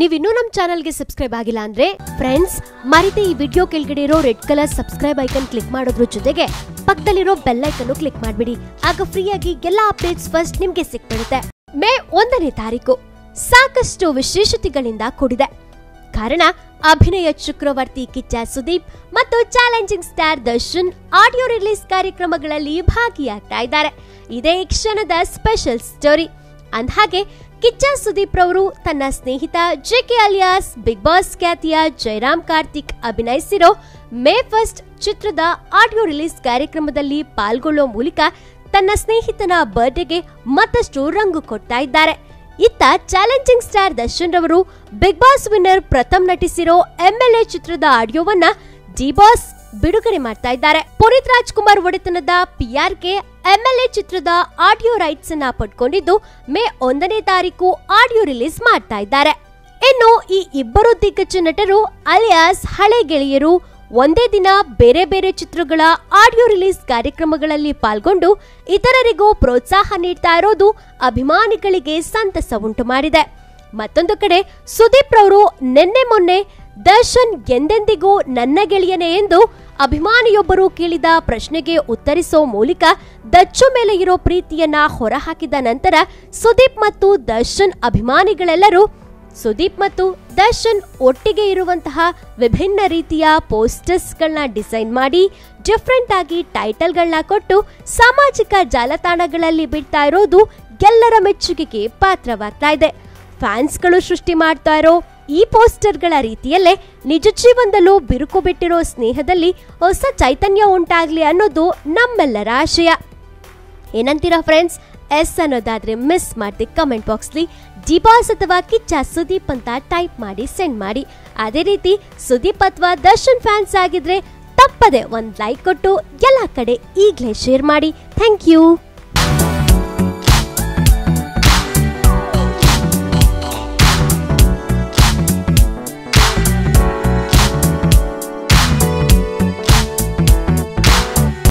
ನೀವಿನ್ನೂ ನಮ್ಮ ಚಾನಲ್ಗೆ ಸಬ್ಸ್ಕ್ರೈಬ್ ಆಗಿಲ್ಲ ಅಂದ್ರೆ ಫ್ರೆಂಡ್ಸ್ ಮರಿತೆ ಈ ವಿಡಿಯೋ ಕೆಳಗಡೆ ಇರೋ red colour subscribe icon click ಮಾಡೋದ್ರ ಜೊತೆಗೆ ಪಕ್ಕದಲ್ಲಿರೋ ಬೆಲ್ ಐಕನ್ ಕ್ಲಿಕ್ ಮಾಡ್ಬಿಡಿ. ಆಗ ಫ್ರೀಯಾಗಿ ಎಲ್ಲಾ ಅಪ್ಡೇಟ್ಸ್ ಫಸ್ಟ್ ನಿಮ್ಗೆ ಸಿಕ್ಬಿಡುತ್ತೆ ಮೇ ಒಂದನೇ ತಾರೀಕು ಸಾಕಷ್ಟು ವಿಶೇಷತೆಗಳಿಂದ ಕೂಡಿದೆ. ಕಾರಣ, ಅಭಿನಯ ಚಕ್ರವರ್ತಿ ಕಿಚ್ಚ ಸುದೀಪ್ ಮತ್ತು challenging star Darshan audio release ಕಾರ್ಯಕ್ರಮಗಳಲ್ಲಿ ಭಾಗಿಯಾಗ್ತಾ ಇದ್ದಾರೆ. ಇದೇ ಕ್ಷಣದ ಸ್ಪೆಷಲ್ ಸ್ಟೋರಿ ಅಂದ್ಹಾಗೆ ಕಿಚ್ಚ ಸುದೀಪ್ ರವರು ತನ್ನ ಸ್ನೇಹಿತ ಜೆಕೆ ಅಲಿಯಾಸ್, ಬಿಗ್ ಬಾಸ್ ಖ್ಯಾತಿಯ ಜಯರಾಮ್ ಕಾರ್ತಿಕ್ ಅಭಿನಯಿಸಿರೋ ಮೇ ಫಸ್ಟ್ ಚಿತ್ರದ ಆಡಿಯೋ ರಿಲೀಸ್ ಕಾರ್ಯಕ್ರಮದಲ್ಲಿ ಪಾಲ್ಗೊಳ್ಳೋ ಮೂಲಕ ತನ್ನ ಸ್ನೇಹಿತನ ಬರ್ಡೇಗೆ ಮತ್ತಷ್ಟು ರಂಗು ಕೊಡ್ತಾ ಇದ್ದಾರೆ. ಇತ್ತ ಚಾಲೆಂಜಿಂಗ್ ಸ್ಟಾರ್ ದರ್ಶನ್ ರವರು ಬಿಗ್ ಬಾಸ್ ವಿನ್ನರ್ ಪ್ರಥಮ್ ನಟಿಸಿರೋ ಎಂಎಲ್ಎ ಚಿತ್ರದ ಆಡಿಯೋವನ್ನ ಡಿ ಬಾಸ್ ಬಿಡುಗಡೆ ಮಾಡ್ತಾ ಇದ್ದಾರೆ. ಪುನೀತ್ ರಾಜ್ಕುಮಾರ್ ಒಡೆತನದ ಪಿಆರ್ಕೆ ಎಂಎಲ್ಎ ಚಿತ್ರದ ಆಡಿಯೋ ರೈಟ್ಸ್ ಅನ್ನ ಪಡ್ಕೊಂಡಿದ್ದು, ಮೇ ಒಂದನೇ ತಾರೀಕು ಆಡಿಯೋ ರಿಲೀಸ್ ಮಾಡ್ತಾ ಇದ್ದಾರೆ. ಇನ್ನು ಈ ಇಬ್ಬರು ದಿಗ್ಗಜ ನಟರು ಅಲಿಯಾಸ್ ಹಳೆ ಗೆಳೆಯರು ಒಂದೇ ದಿನ ಬೇರೆ ಬೇರೆ ಚಿತ್ರಗಳ ಆಡಿಯೋ ರಿಲೀಸ್ ಕಾರ್ಯಕ್ರಮಗಳಲ್ಲಿ ಪಾಲ್ಗೊಂಡು ಇತರರಿಗೂ ಪ್ರೋತ್ಸಾಹ ನೀಡ್ತಾ ಇರೋದು ಅಭಿಮಾನಿಗಳಿಗೆ ಸಂತಸ ಉಂಟು ಮಾಡಿದೆ. ಮತ್ತೊಂದು ಕಡೆ ಸುದೀಪ್ ರವರು ನಿನ್ನೆ ಮೊನ್ನೆ ದರ್ಶನ್ ಎಂದೆಂದಿಗೂ ನನ್ನ ಗೆಳೆಯನೇ ಎಂದು ಅಭಿಮಾನಿಯೊಬ್ಬರು ಕೇಳಿದ ಪ್ರಶ್ನೆಗೆ ಉತ್ತರಿಸೋ ಮೂಲಕ ದಚ್ಚು ಮೇಲೆ ಇರೋ ಪ್ರೀತಿಯನ್ನ ಹೊರಹಾಕಿದ ನಂತರ ಸುದೀಪ್ ಮತ್ತು ದರ್ಶನ್ ಅಭಿಮಾನಿಗಳೆಲ್ಲರೂ ಸುದೀಪ್ ಮತ್ತು ದರ್ಶನ್ ಒಟ್ಟಿಗೆ ಇರುವಂತಹ ವಿಭಿನ್ನ ರೀತಿಯ ಪೋಸ್ಟರ್ಸ್ಗಳನ್ನ ಡಿಸೈನ್ ಮಾಡಿ ಡಿಫ್ರೆಂಟ್ ಆಗಿ ಟೈಟಲ್ಗಳನ್ನ ಕೊಟ್ಟು ಸಾಮಾಜಿಕ ಜಾಲತಾಣಗಳಲ್ಲಿ ಬಿಡ್ತಾ ಇರೋದು ಎಲ್ಲರ ಮೆಚ್ಚುಗೆಗೆ ಪಾತ್ರವಾಗ್ತಾ ಇದೆ. ಫ್ಯಾನ್ಸ್ಗಳು ಸೃಷ್ಟಿ ಮಾಡ್ತಾ ಇರೋ ಈ ಪೋಸ್ಟರ್ಗಳ ರೀತಿಯಲ್ಲೇ ನಿಜ ಜೀವನದಲ್ಲೂ ಬಿರುಕು ಬಿಟ್ಟಿರೋ ಸ್ನೇಹದಲ್ಲಿ ಹೊಸ ಚೈತನ್ಯ ಉಂಟಾಗ್ಲಿ ಅನ್ನೋದು ನಮ್ಮೆಲ್ಲರ ಆಶಯ. ಏನಂತೀರಾ ಫ್ರೆಂಡ್ಸ್ ಎಸ್ ಅನ್ನೋದಾದ್ರೆ ಮಿಸ್ ಮಾಡ್ದೆ ಕಮೆಂಟ್ ಬಾಕ್ಸ್ಲಿ ಡಿಬಾಸ್ ಅಥವಾ ಕಿಚ್ಚ ಸುದೀಪ್ ಅಂತ ಟೈಪ್ ಮಾಡಿ ಸೆಂಡ್ ಮಾಡಿ. ಅದೇ ರೀತಿ ಸುದೀಪ್ ಅಥವಾ ದರ್ಶನ್ ಫ್ಯಾನ್ಸ್ ಆಗಿದ್ರೆ ತಪ್ಪದೆ ಒಂದು ಲೈಕ್ ಕೊಟ್ಟು ಎಲ್ಲ ಕಡೆ ಈಗಲೇ ಶೇರ್ ಮಾಡಿ. Thank you